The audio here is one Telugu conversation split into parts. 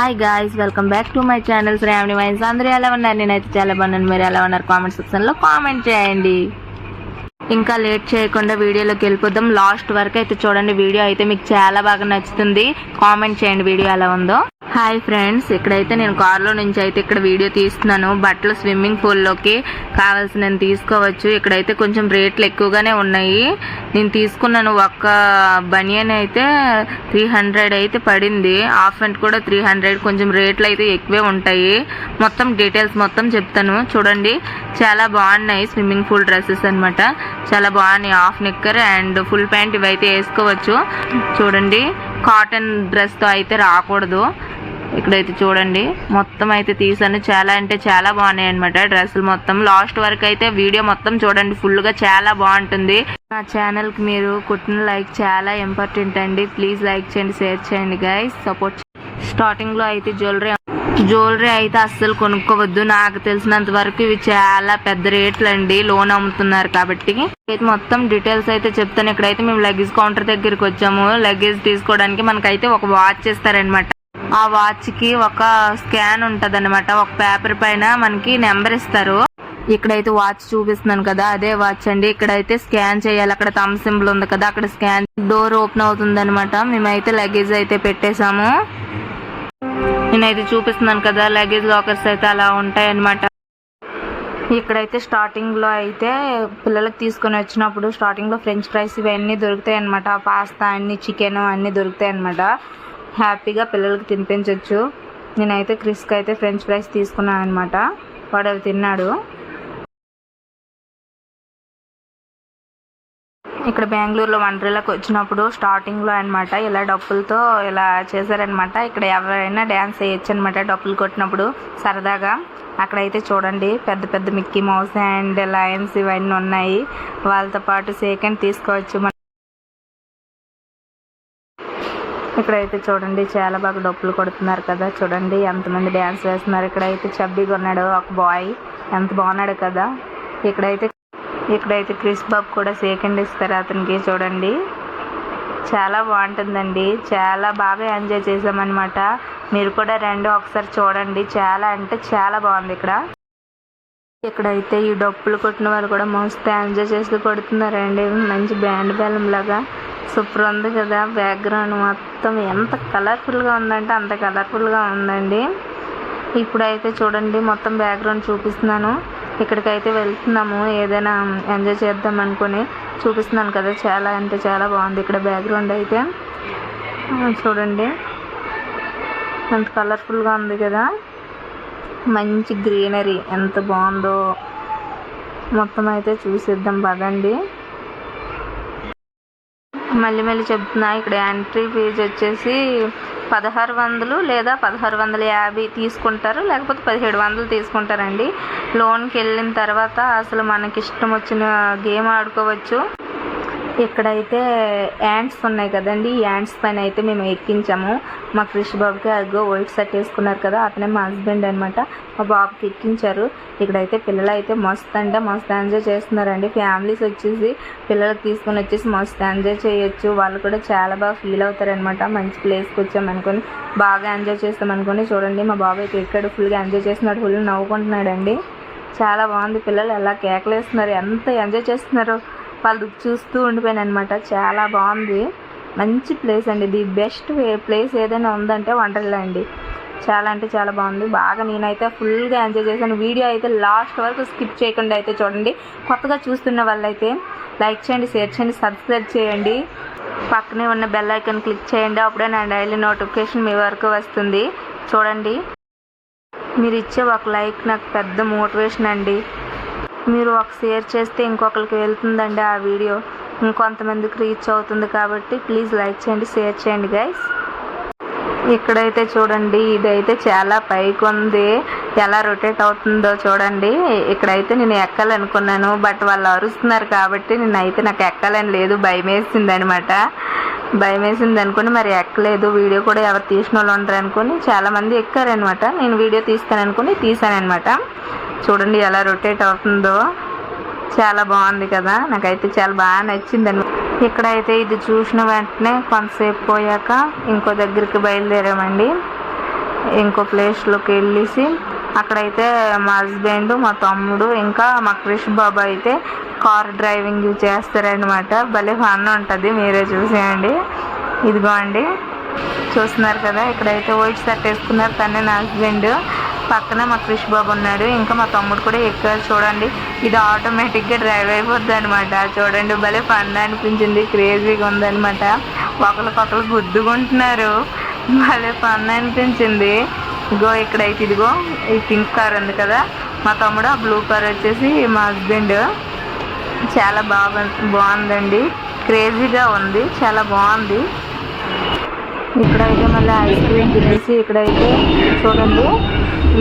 Hi guys welcome back to my channel Sravani vines అందరూ ఎలా ఉన్నారు? నేనైతే చాలా బాగున్నాను. మీరు ఎలా ఉన్నారు? కామెంట్ సెక్షన్లో కామెంట్ చేయండి. ఇంకా లేట్ చేయకుండా వీడియోలోకి వెళ్ళిపోదాం. లాస్ట్ వరకు అయితే చూడండి వీడియో అయితే మీకు చాలా బాగా నచ్చుతుంది. కామెంట్ చేయండి వీడియో ఎలా ఉందో. హాయ్ ఫ్రెండ్స్ ఇక్కడైతే నేను కార్లో నుంచి అయితే ఇక్కడ వీడియో తీస్తున్నాను. బట్టలు స్విమ్మింగ్ పూల్లోకి కావాల్సిన తీసుకోవచ్చు. ఇక్కడైతే కొంచెం రేట్లు ఎక్కువగానే ఉన్నాయి. నేను తీసుకున్నాను ఒక్క బనియన్ అయితే త్రీ హండ్రెడ్ అయితే పడింది. హాఫ్ అండ్ కూడా త్రీ హండ్రెడ్ కొంచెం రేట్లు అయితే ఎక్కువే ఉంటాయి. మొత్తం డీటెయిల్స్ మొత్తం చెప్తాను. చూడండి చాలా బాగున్నాయి స్విమ్మింగ్ పూల్ డ్రెస్సెస్ అన్నమాట. చాలా బాగున్నాయి half knicker and full pant ఇవైతే వేసుకోవచ్చు. చూడండి కాటన్ డ్రెస్తో అయితే రాకూడదు. ఇక్కడైతే చూడండి మొత్తం అయితే తీసాను. చాలా అంటే చాలా బాగున్నాయి అనమాట డ్రెస్సులు మొత్తం. లాస్ట్ వరకు అయితే వీడియో మొత్తం చూడండి ఫుల్గా చాలా బాగుంటుంది. నా ఛానల్కి మీరు కుట్టిన లైక్ చాలా ఇంపార్టెంట్ అండి. ప్లీజ్ లైక్ చేయండి షేర్ చేయండి గైస్ సపోర్ట్ స్టార్టింగ్లో అయితే జ్యువెలరీ జ్యువెలరీ అయితే అస్సలు కొనుక్కోవద్దు. నాకు తెలిసినంత వరకు ఇవి చాలా పెద్ద రేట్లు అండి. లోన్ అమ్ముతున్నారు కాబట్టి. అయితే మొత్తం డీటెయిల్స్ అయితే చెప్తాను. ఇక్కడైతే మేము లగేజ్ కౌంటర్ దగ్గరికి వచ్చాము. లగేజ్ తీసుకోవడానికి మనకైతే ఒక వాచ్ ఇస్తారనమాట ఆ వాచ్కి ఒక స్కాన్ ఉంటది ఒక పేపర్ పైన మనకి నెంబర్ ఇస్తారు. ఇక్కడైతే వాచ్ చూపిస్తున్నాను కదా. అదే వాచ్ అండి. ఇక్కడైతే స్కాన్ చేయాలి. అక్కడ తమ్ సింబల్ ఉంది కదా. అక్కడ స్కాన్ డోర్ ఓపెన్ అవుతుంది అనమాట మేమైతే లగేజ్ అయితే పెట్టేశాము. నేనైతే చూపిస్తున్నాను కదా లగేజ్ లాకర్స్ అయితే అలా ఉంటాయి అనమాట ఇక్కడైతే స్టార్టింగ్లో అయితే పిల్లలకు తీసుకొని వచ్చినప్పుడు స్టార్టింగ్లో ఫ్రెంచ్ ఫ్రైస్ ఇవన్నీ దొరుకుతాయి అనమాట పాస్తా అన్ని చికెన్ అన్ని దొరుకుతాయి అనమాట హ్యాపీగా పిల్లలకి తినిపించవచ్చు నేనైతే క్రిస్క్ అయితే ఫ్రెంచ్ ఫ్రైస్ తీసుకున్నాను అనమాట వాడు అవి తిన్నాడు. ఇక్కడ బెంగళూరులో వండర్లకు వచ్చినప్పుడు స్టార్టింగ్లో అనమాట ఇలా డప్పులతో ఇలా చేశారనమాట ఇక్కడ ఎవరైనా డ్యాన్స్ వేయచ్చు అనమాట డప్పులు కొట్టినప్పుడు సరదాగా. అక్కడైతే చూడండి పెద్ద పెద్ద మిక్కీ మౌస్ అండ్ లయన్స్ ఇవన్నీ ఉన్నాయి. వాళ్ళతో పాటు సేకండ్ తీసుకోవచ్చు మన ఇక్కడైతే చూడండి చాలా బాగా డప్పులు కొడుతున్నారు కదా. చూడండి ఎంతమంది డ్యాన్స్ వేస్తున్నారు. ఇక్కడైతే చబ్బీగా ఉన్నాడు ఒక బాయ్ ఎంత బాగున్నాడు కదా. ఇక్కడైతే ఇక్కడైతే క్రిస్ బాబు కూడా సెకండ్ ఇస్తారు అతనికి చూడండి. చాలా బాగుంటుందండి. చాలా బాగా ఎంజాయ్ చేసామన్నమాట మీరు కూడా రండి ఒకసారి చూడండి. చాలా అంటే చాలా బాగుంది ఇక్కడ. ఇక్కడైతే ఈ డప్పులు కొట్టిన వాళ్ళు కూడా మస్తు ఎంజాయ్ చేస్తూ కొడుతున్నారండి. మంచి బ్యాండ్ బెల్లం లాగా. సూపర్ ఉంది కదా బ్యాక్గ్రౌండ్ మొత్తం. ఎంత కలర్ఫుల్గా ఉందంటే అంత కలర్ఫుల్గా ఉందండి. ఇప్పుడైతే చూడండి మొత్తం బ్యాక్గ్రౌండ్ చూపిస్తున్నాను. ఇక్కడికైతే వెళ్తున్నాము. ఏదైనా ఎంజాయ్ చేద్దాం అనుకుని చూపిస్తున్నాను కదా. చాలా అంటే చాలా బాగుంది ఇక్కడ బ్యాక్గ్రౌండ్ అయితే. చూడండి. ఎంత కలర్ఫుల్గా ఉంది కదా. మంచి గ్రీనరీ. ఎంత బాగుందో. మొత్తం అయితే చూసిద్దాం. పదండి. మళ్ళీ మళ్ళీ చెప్తున్నా ఇక్కడ ఎంట్రీ ఫీజు వచ్చేసి పదహారు వందలు లేదా పదహారు వందల యాభై తీసుకుంటారు లేకపోతే పదిహేడు వందలు తీసుకుంటారండి. లోన్కి వెళ్ళిన తర్వాత అసలు మనకి ఇష్టం వచ్చిన గేమ్ ఆడుకోవచ్చు. ఇక్కడైతే యాండ్స్ ఉన్నాయి కదండి. ఈ యాండ్స్ పైన అయితే మేము ఎక్కించాము. మా క్రిష్ బాబుకి అగ్గో వైట్ షర్ట్ వేసుకున్నారు కదా అతనే మా హస్బెండ్ అనమాట మా బాబుకి ఎక్కించారు. ఇక్కడైతే పిల్లలు అయితే మస్తు అంటే మస్తు ఎంజాయ్ చేస్తున్నారండి. ఫ్యామిలీస్ వచ్చేసి పిల్లలకి తీసుకొని వచ్చేసి మస్తు ఎంజాయ్ చేయొచ్చు. వాళ్ళు కూడా చాలా బాగా ఫీల్ అవుతారనమాట మంచి ప్లేస్కి వచ్చామనుకొని బాగా ఎంజాయ్ చేస్తామనుకొని చూడండి. మా బాబు అయితే ఎక్కడ ఫుల్గా ఎంజాయ్ చేస్తున్నాడు ఫుల్ నవ్వుకుంటున్నాడండి. చాలా బాగుంది పిల్లలు ఎలా కేకలేస్తున్నారు ఎంత ఎంజాయ్ చేస్తున్నారు. వాళ్ళు చూస్తూ ఉండిపోయాను అనమాట చాలా బాగుంది. మంచి ప్లేస్ అండి ది బెస్ట్ ప్లేస్ ఏదైనా ఉందంటే వండర్లా అండి చాలా అంటే చాలా బాగుంది. బాగా నేనైతే ఫుల్గా ఎంజాయ్ చేశాను. వీడియో అయితే లాస్ట్ వరకు స్కిప్ చేయకుండా అయితే చూడండి. కొత్తగా చూస్తున్న వాళ్ళైతే లైక్ చేయండి షేర్ చేయండి సబ్స్క్రైబ్ చేయండి. పక్కనే ఉన్న బెల్ ఐకన్ క్లిక్ చేయండి. అప్పుడే నా డైలీ నోటిఫికేషన్ మీ వరకు వస్తుంది. చూడండి. మీరు ఇచ్చే ఒక లైక్ నాకు పెద్ద మోటివేషన్ అండి. మీరు ఒక షేర్ చేస్తే ఇంకొకరికి వెళ్తుందండి ఆ వీడియో. ఇంకొంతమందికి రీచ్ అవుతుంది కాబట్టి ప్లీజ్ లైక్ చేయండి షేర్ చేయండి గైస్ ఇక్కడైతే చూడండి ఇదైతే చాలా పైకి ఉంది. ఎలా రొటేట్ అవుతుందో చూడండి. ఇక్కడైతే నేను ఎక్కాలనుకున్నాను బట్ వాళ్ళు అరుస్తున్నారు కాబట్టి నేనైతే నాకు ఎక్కాలని లేదు భయం వేసింది అనమాట భయం వేసింది అనుకుని మరి ఎక్కలేదు. వీడియో కూడా ఎవరు తీసిన వాళ్ళు ఉంటారు అనుకుని చాలామంది ఎక్కారనమాట. నేను వీడియో తీస్తాను అనుకుని తీసాను అనమాట చూడండి ఎలా రొటేట్ అవుతుందో. చాలా బాగుంది కదా. నాకైతే చాలా బాగా నచ్చిందండి. ఇక్కడైతే ఇది చూసిన వెంటనే కొంతసేపు పోయాక ఇంకో దగ్గరికి బయలుదేరామండి. ఇంకో ప్లేస్లోకి వెళ్ళేసి అక్కడైతే మా హస్బెండ్ మా తమ్ముడు ఇంకా మా క్రిష్ బాబు అయితే కార్ డ్రైవింగ్ చేస్తారనమాట భలే ఫన్ ఉంటుంది. మీరే చూసేయండి. ఇదిగో అండి చూస్తున్నారు కదా ఇక్కడైతే వైట్ షర్ట్ వేసుకున్నారు తనే నా హస్బెండ్ పక్కన మా క్రిష్ బాబు ఉన్నాడు. ఇంకా మా తమ్ముడు కూడా ఎక్కారు చూడండి. ఇది ఆటోమేటిక్గా డ్రైవ్ అయిపోద్ది అనమాట చూడండి భలే ఫన్ అనిపించింది. క్రేజీగా ఉందన్నమాట. ఒకరికొకరు గుద్దుకుంటున్నారు. భలే ఫన్ అనిపించింది. ఇగో ఇక్కడైతే ఇదిగో ఈ పింక్ కార్ ఉంది కదా. మా తమ్ముడు ఆ బ్లూ కార్ వచ్చేసి మా హస్బెండ్ చాలా బాగా బాగుందండి. క్రేజీగా ఉంది. చాలా బాగుంది. ఇక్కడైతే మళ్ళీ ఐస్ క్రీమ్ తినేసి ఇక్కడైతే చూడండి.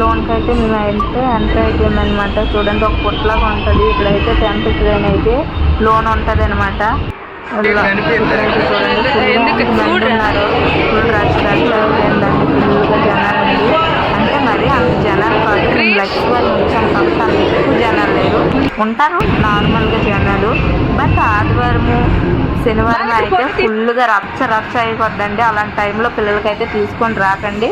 లోన్కి అయితే మేము అయితే ఎంటర్ అయిపోయాం అనమాట చూడండి ఒక పుట్లాగా ఉంటుంది. ఇక్కడైతే టెన్త్ ట్రైన్ అయితే లోన్ ఉంటుంది అనమాట ఉన్నారు. ఫుల్ రష్ ఫుల్గా జనాలు ఉంది అంటే మరి అంత జనాలు కాదు. లక్ష వాళ్ళు వచ్చాం కాబట్టి అంత ఎక్కువ జనాలు లేరు. ఉంటారు నార్మల్గా జనాలు. బట్ ఆదివారము శనివారం అయితే ఫుల్గా రచ్చ రచ్చ అయిపోద్దండి. అలాంటి టైంలో పిల్లలకైతే తీసుకొని రాకండి.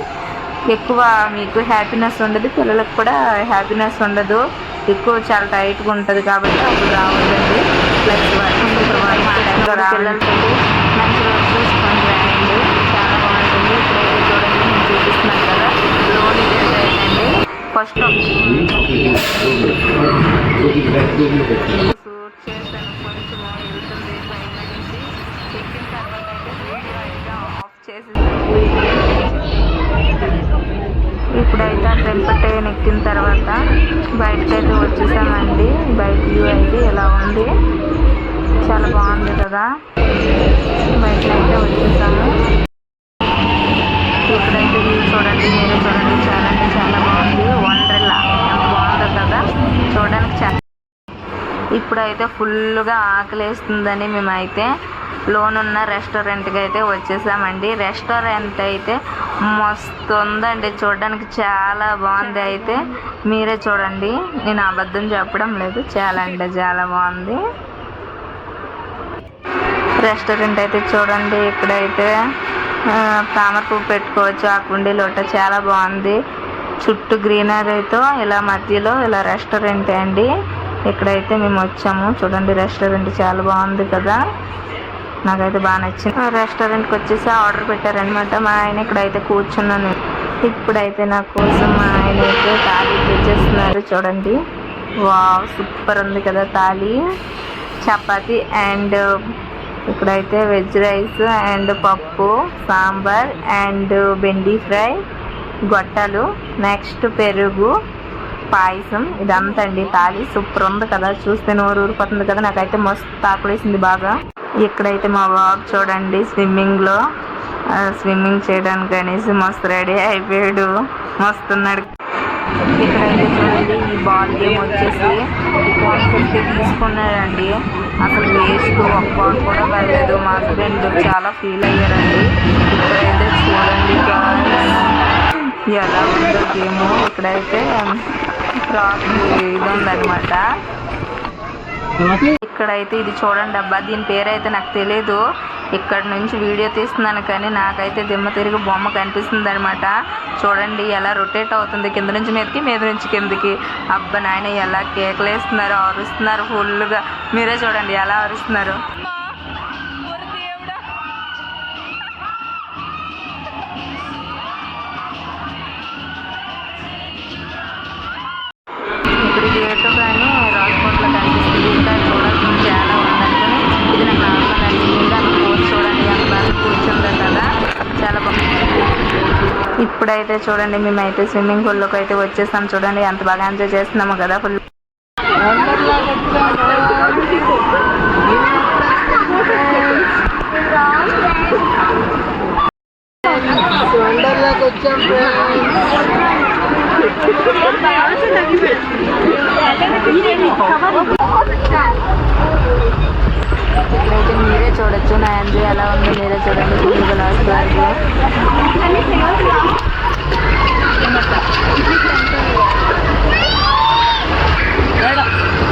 ఎక్కువ మీకు హ్యాపీనెస్ ఉండదు పిల్లలకు కూడా హ్యాపీనెస్ ఉండదు. ఎక్కువ చాలా టైట్గా ఉంటుంది కాబట్టి అప్పుడు రావద్దండి. ప్లస్ మంచి రోజు చూసుకొని రాయండి. చాలా బాగుంటుంది. ఇప్పుడైతే చూడండి నేను చూపిస్తున్నాను కదా. లోన్ ఫస్ట్ షూట్ చేశాను కొంచెం వెళ్తుంది పైన నుంచి ఎక్కిన తర్వాత అయితే వీడియో అయితే ఆఫ్ చేసేసాను ఇప్పుడైతే ఆ ట్రైన్ ఎక్కిన తర్వాత బయటకైతే వచ్చేసామండి. బయట వ్యూ అయితే ఇలా ఉంది? చాలా బాగుంది కదా. బయటకైతే వచ్చేసాము. ఇప్పుడైతే వ్యూ చూడండి మీరు చూడండి. చాలా అంటే చాలా బాగుంది. వండర్లా ఎంత బాగుందో కదా. చూడడానికి చాలా ఇప్పుడైతే ఫుల్గా ఆకలేస్తుందని మేమైతే లోన్ ఉన్న రెస్టారెంట్కి అయితే వచ్చేసామండి. రెస్టారెంట్ అయితే మస్తు ఉందండి. చూడడానికి చాలా బాగుంది అయితే. మీరే చూడండి. నేను అబద్ధం చెప్పడం లేదు. చాలా అంటే చాలా బాగుంది. రెస్టారెంట్ అయితే చూడండి. ఇక్కడైతే తామర పువ్వు పెట్టుకోవచ్చు. ఆ కుండీలోట చాలా బాగుంది. చుట్టూ గ్రీనరీతో ఇలా మధ్యలో ఇలా రెస్టారెంట్ అండి. ఇక్కడైతే మేము వచ్చాము. చూడండి రెస్టారెంట్ చాలా బాగుంది కదా. నాకైతే బాగా నచ్చింది. రెస్టారెంట్కి వచ్చేసి ఆర్డర్ పెట్టారనమాట మా ఆయన ఇక్కడైతే కూర్చున్నాను. ఇప్పుడైతే నా కోసం మా ఆయన అయితే తాళి తెచ్చేస్తున్నారు చూడండి. వావ్ సూపర్ ఉంది కదా తాళి. చపాతి అండ్ ఇక్కడైతే వెజ్ రైస్ అండ్ పప్పు సాంబార్ అండ్ బెండి ఫ్రై గొట్టాలు నెక్స్ట్ పెరుగు పాయసం. ఇదంతా అండి తాళి. సూపర్ ఉంది కదా. చూస్తే నోరు ఊరిపోతుంది కదా. నాకైతే మస్తు తాకులేసింది బాగా. ఇక్కడైతే మా బాబు చూడండి స్విమ్మింగ్లో. స్విమ్మింగ్ చేయడానికి అనేసి మస్తు రెడీ అయిపోయాడు. మస్తున్నాడు ఇక్కడైతే చూడండి ఈ బాల్ గేమ్ వచ్చేసి వన్ ఫిఫ్టీ తీసుకున్నాడండి అసలు వేస్ట్ ఒక బాల్ కూడా పడలేదు మా హస్బెండ్ చాలా ఫీల్ అయ్యారండి. ఇక్కడైతే చూడండి ఎలా ఉందో గేమ్. ఇక్కడైతే ఫ్రాక్ ఇది ఉందన్నమాట. ఇక్కడైతే ఇది చూడండి అబ్బా దీని పేరు అయితే నాకు తెలియదు ఇక్కడ నుంచి వీడియో తీస్తున్నాను కానీ నాకైతే దిమ్మ తిరిగి బొమ్మ కనిపిస్తుంది అనమాట చూడండి ఎలా రొటేట్ అవుతుంది కింద నుంచి మీదకి మీద నుంచి కిందకి. అబ్బా నాయన ఎలా కేకలేస్తున్నారు అరుస్తున్నారు ఫుల్గా మీరే చూడండి ఎలా అరుస్తున్నారు ఇప్పుడైతే చూడండి మేమైతే స్విమ్మింగ్ పూల్లోకి అయితే వచ్చేస్తాం చూడండి ఎంత బాగా ఎంజాయ్ చేస్తున్నాము కదా ఫుల్. వండర్లాకి వచ్చాం మీరే చూడొచ్చు నా ఎంజాయ్ ఎలా ఉంది మీరే చూడండి. Full glass 山下。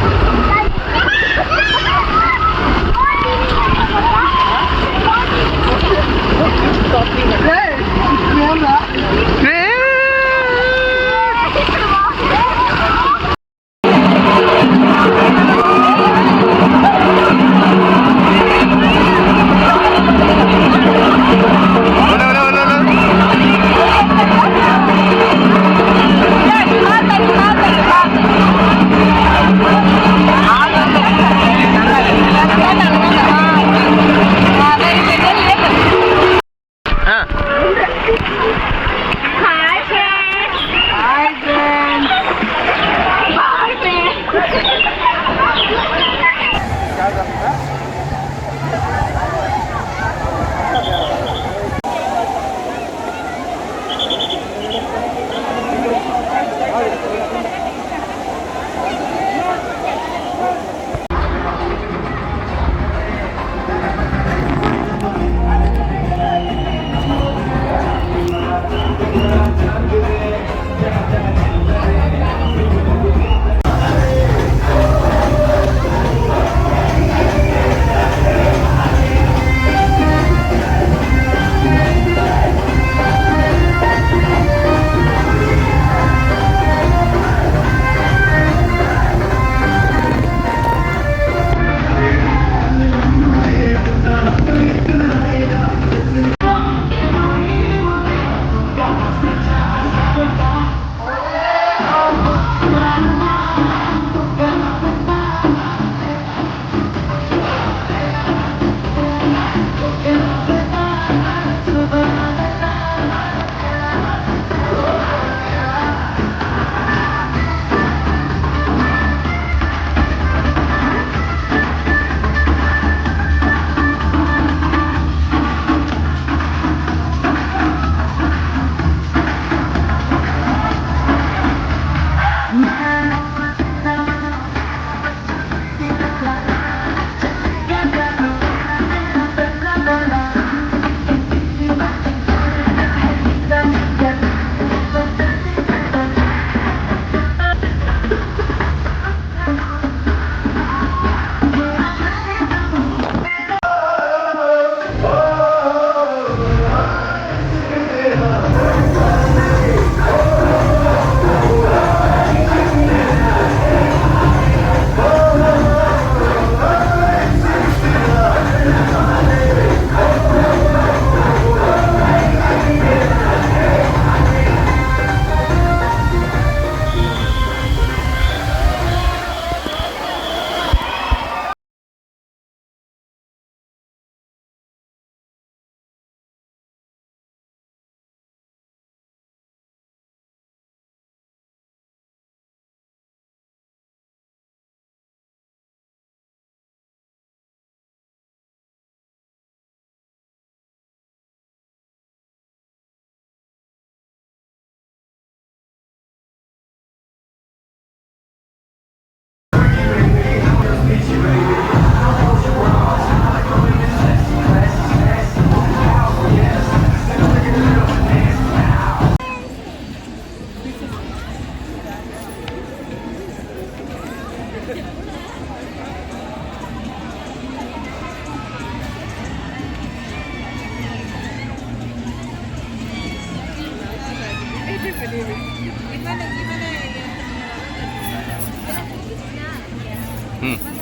Hmm.